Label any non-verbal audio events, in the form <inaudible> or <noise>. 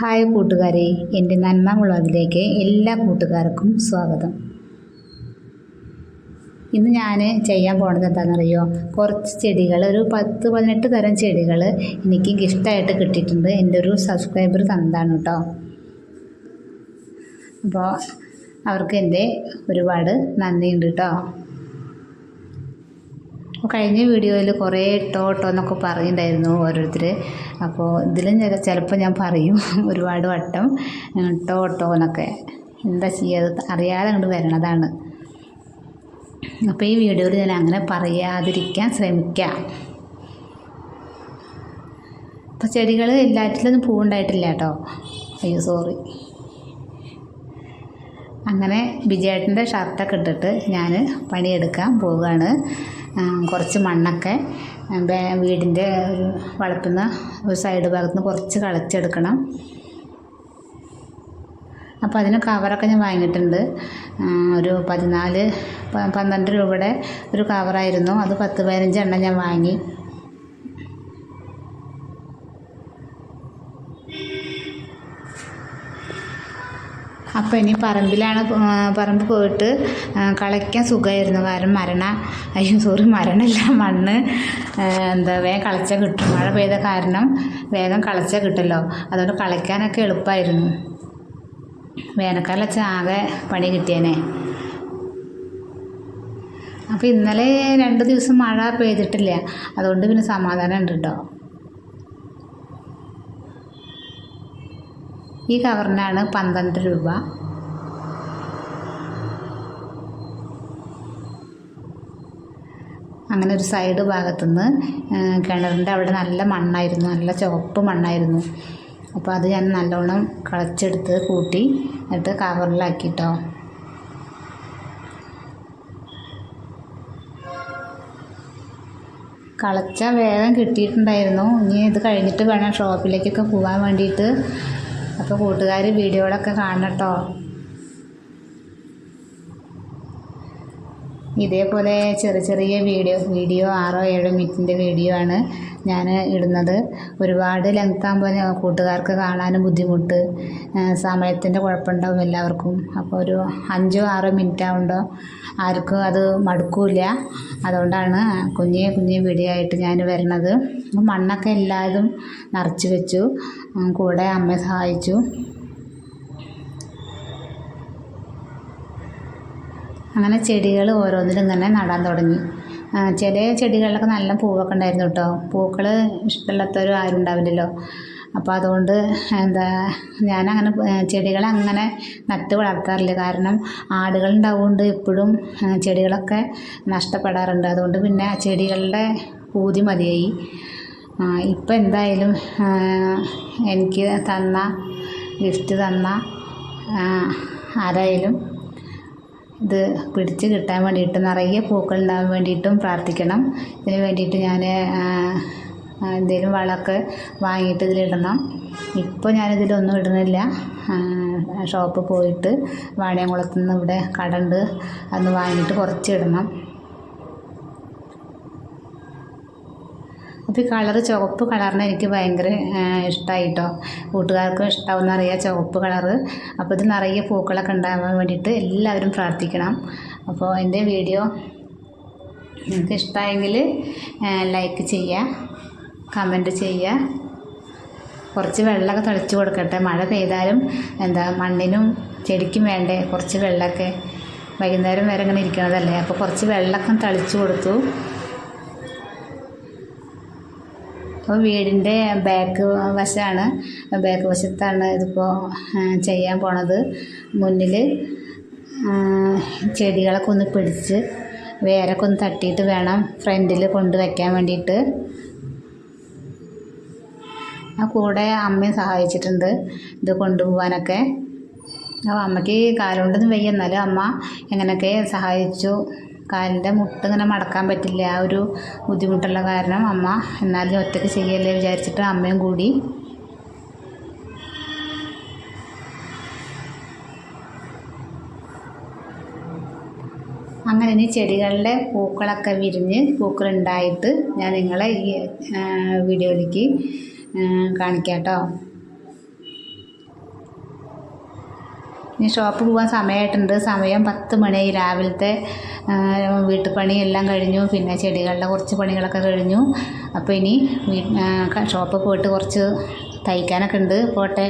Hi കൂട്ടുകാരെ എന്റെ നന്മ എല്ലാ കൂട്ടുകാർക്കും സ്വാഗതം. ഇന്ന് ഞാൻ ചെയ്യാൻ പോണത് എന്താണെന്നറിയോ? കുറച്ച് ചെടികൾ ഒരു പത്ത് പതിനെട്ട് തരം ചെടികൾ എനിക്ക് ഗിഫ്റ്റായിട്ട് കിട്ടിയിട്ടുണ്ട്. എന്റെ ഒരു സബ്സ്ക്രൈബർ തന്നതാണ് കേട്ടോ. അപ്പോൾ അവർക്ക് എന്റെ ഒരുപാട് നന്ദിയുണ്ട് കേട്ടോ. കഴിഞ്ഞ വീഡിയോയിൽ കുറേ ഇട്ടോ ഇട്ടോ എന്നൊക്കെ പറയുന്നുണ്ടായിരുന്നു ഓരോരുത്തർ അപ്പോൾ ഇതിലും ചിലപ്പോൾ ഞാൻ പറയും <laughs> ഒരുപാട് വട്ടം ഇട്ടോ ഇട്ടോ എന്നൊക്കെ. എന്താ ചെയ്യുക അറിയാതെ അങ്ങോട്ട് വരണതാണ്. അപ്പോൾ ഈ വീഡിയോയിൽ ഞാൻ അങ്ങനെ പറയാതിരിക്കാൻ ശ്രമിക്കാം. അപ്പോൾ ചെടികൾ എല്ലാറ്റിലൊന്നും പൂവുണ്ടായിട്ടില്ല കേട്ടോ. അയ്യോ സോറി അങ്ങനെ വിജയേട്ടന്റെ ഷർട്ടൊക്കെ ഇട്ടിട്ട് ഞാൻ പണിയെടുക്കാൻ പോവുകയാണ്. കുറച്ച് മണ്ണൊക്കെ വീടിന്റെ ഒരു വളർത്തുന്ന ഒരു സൈഡ് ഭാഗത്ത് നിന്ന് കുറച്ച് കളച്ചെടുക്കണം. അപ്പോൾ അതിന് കവറൊക്കെ ഞാൻ വാങ്ങിയിട്ടുണ്ട്. ഒരു പതിനാല് പന്ത്രണ്ട് രൂപയുടെ ഒരു കവറായിരുന്നു അത് പത്ത് പതിനഞ്ച് എണ്ണം ഞാൻ വാങ്ങി. അപ്പോൾ ഇനി പറമ്പിലാണ് പറമ്പ് പോയിട്ട് കളയ്ക്കാൻ സുഖമായിരുന്നു കാരണം മരണ അയ്യോ സോറി മരണമില്ല മണ്ണ് എന്താ വേഗം കളച്ചാൽ കിട്ടും. മഴ പെയ്ത കാരണം വേഗം കളച്ചാൽ കിട്ടുമല്ലോ. അതുകൊണ്ട് കളയ്ക്കാനൊക്കെ എളുപ്പമായിരുന്നു വേനൽക്കാലം ആകെ പണി കിട്ടിയേനെ. അപ്പോൾ ഇന്നലെ രണ്ട് ദിവസം മഴ പെയ്തിട്ടില്ല. അതുകൊണ്ട് പിന്നെ സമാധാനം ഉണ്ട് കേട്ടോ ഈ കവറിനാണ് പന്ത്രണ്ട് രൂപ. അങ്ങനെ ഒരു സൈഡ് ഭാഗത്തുനിന്ന് കിണറിന്റെ അവിടെ നല്ല മണ്ണായിരുന്നു നല്ല ചുവപ്പ് മണ്ണായിരുന്നു. അപ്പോൾ അത് ഞാൻ നല്ലോണം കളച്ചെടുത്ത് കൂട്ടി എന്നിട്ട് കവറിലാക്കിട്ടോ. കളച്ച വേഗം കിട്ടിയിട്ടുണ്ടായിരുന്നു. ഇനി ഇത് കഴിഞ്ഞിട്ട് വേണം ഷോപ്പിലേക്കൊക്കെ പോകാൻ വേണ്ടിയിട്ട്. അപ്പോൾ കൂട്ടുകാർ വീഡിയോകളൊക്കെ കാണണം കേട്ടോ ഇതേപോലെ ചെറിയ ചെറിയ വീഡിയോ വീഡിയോ ആറോ ഏഴോ മിനിറ്റിന്റെ വീഡിയോ ആണ് ഞാൻ ഇടുന്നത്. ഒരുപാട് ലെങ്ത് ആകുമ്പോൾ കൂട്ടുകാർക്ക് കാണാനും ബുദ്ധിമുട്ട് സമയത്തിന്റെ കുഴപ്പമുണ്ടാവും എല്ലാവർക്കും. അപ്പോൾ ഒരു അഞ്ചോ ആറോ മിനിറ്റ് ആവുമ്പോൾ ആർക്കും അത് മടുക്കില്ല. അതുകൊണ്ടാണ് കുഞ്ഞേ കുഞ്ഞേ വീഡിയോ ആയിട്ട് ഞാൻ വരണത്. മണ്ണൊക്കെ എല്ലാതും നിറച്ച് വെച്ചു. കൂടെ അമ്മ സഹായിച്ചു. അങ്ങനെ ചെടികൾ ഓരോന്നിലും ഇങ്ങനെ നടാൻ തുടങ്ങി. ചില ചെടികളിലൊക്കെ നല്ല പൂവൊക്കെ ഉണ്ടായിരുന്നു കേട്ടോ പൂക്കൾ ഇഷ്ടമില്ലാത്തവരും ആരും ഉണ്ടാവില്ലല്ലോ. അപ്പോൾ അതുകൊണ്ട് എന്താ ഞാനങ്ങനെ ചെടികളെ അങ്ങനെ നട്ട് വളർത്താറില്ല. കാരണം ആടുകൾ ഉണ്ടാവുകൊണ്ട് എപ്പോഴും ചെടികളൊക്കെ നഷ്ടപ്പെടാറുണ്ട്. അതുകൊണ്ട് പിന്നെ ചെടികളുടെ പൂതി മതിയായി. ഇപ്പം എന്തായാലും എനിക്ക് തന്ന ഗിഫ്റ്റ് തന്ന ആരായാലും ഇത് പിടിച്ച് കിട്ടാൻ വേണ്ടിയിട്ട് നിറയെ പൂക്കൾ ഉണ്ടാകാൻ വേണ്ടിയിട്ടും പ്രാർത്ഥിക്കണം. ഇതിന് വേണ്ടിയിട്ട് ഞാൻ എന്തെങ്കിലും വളമൊക്കെ വാങ്ങിയിട്ട് ഇതിലിടണം. ഇപ്പോൾ ഞാനിതിലൊന്നും ഇടുന്നില്ല. ഷോപ്പിൽ പോയിട്ട് വാണിയംകുളത്ത് നിന്ന് ഇവിടെ കട അന്ന് വാങ്ങിയിട്ട് കുറച്ച് ഇടണം ഈ കളറ് ചുവപ്പ് കളറിന് എനിക്ക് ഭയങ്കര ഇഷ്ടമായി കേട്ടോ കൂട്ടുകാർക്കും ഇഷ്ടമാവുന്ന അറിയാം ചുവപ്പ് കളറ്. അപ്പോൾ ഇത് നിറയെ പൂക്കളൊക്കെ ഉണ്ടാകാൻ വേണ്ടിയിട്ട് എല്ലാവരും പ്രാർത്ഥിക്കണം. അപ്പോൾ എന്റെ വീഡിയോ നിങ്ങൾക്ക് ഇഷ്ടമായെങ്കിൽ ലൈക്ക് ചെയ്യുക കമന്റ് ചെയ്യുക. കുറച്ച് വെള്ളമൊക്കെ തളിച്ചു കൊടുക്കട്ടെ. മഴ പെയ്താലും എന്താ മണ്ണിനും ചെടിക്കും വേണ്ടേ കുറച്ച് വെള്ളമൊക്കെ. വൈകുന്നേരം വരെ ഇങ്ങനെ ഇരിക്കണതല്ലേ? അപ്പോൾ കുറച്ച് വെള്ളമൊക്കെ തളിച്ചു കൊടുത്തു. അപ്പോൾ വീടിന്റെ ബാക്ക് വശമാണ് ബാക്ക് വശത്താണ് ഇതിപ്പോൾ ചെയ്യാൻ പോണത്. മുന്നിൽ ചെടികളൊക്കെ ഒന്ന് പിടിച്ച് വേരൊക്കെ ഒന്ന് തട്ടിയിട്ട് വേണം ഫ്രണ്ടിൽ കൊണ്ടുവയ്ക്കാൻ വേണ്ടിയിട്ട്. ആ കൂടെ അമ്മയും സഹായിച്ചിട്ടുണ്ട് ഇത് കൊണ്ടുപോകാനൊക്കെ. അപ്പോൾ അമ്മയ്ക്ക് കാലുകൊണ്ടൊന്നും വയ്യ എന്നാലും അമ്മ എങ്ങനെയൊക്കെ സഹായിച്ചു. കാലിന്റെ മുട്ട് ഇങ്ങനെ മടക്കാൻ പറ്റില്ല. ആ ഒരു ബുദ്ധിമുട്ടുള്ള കാരണം അമ്മ എന്നാലും ഒറ്റയ്ക്ക് ചെയ്യല്ലേ വിചാരിച്ചിട്ട് അമ്മയും കൂടി. അങ്ങനെ ഇനി ചെടികളുടെ പൂക്കളൊക്കെ വിരിഞ്ഞ് പൂക്കളുണ്ടായിട്ട് ഞാൻ നിങ്ങളെ ഈ വീഡിയോയിലേക്ക് കാണിക്കാം കേട്ടോ. ഇനി ഷോപ്പ് പോകാൻ സമയമായിട്ടുണ്ട് സമയം പത്ത് മണിയായി രാവിലത്തെ വീട്ടുപണി എല്ലാം കഴിഞ്ഞു. പിന്നെ ചെടികളുടെ കുറച്ച് പണികളൊക്കെ കഴിഞ്ഞു. അപ്പോൾ ഇനി ഷോപ്പിൽ പോയിട്ട് കുറച്ച് തയ്ക്കാനൊക്കെ ഉണ്ട്. പോട്ടെ.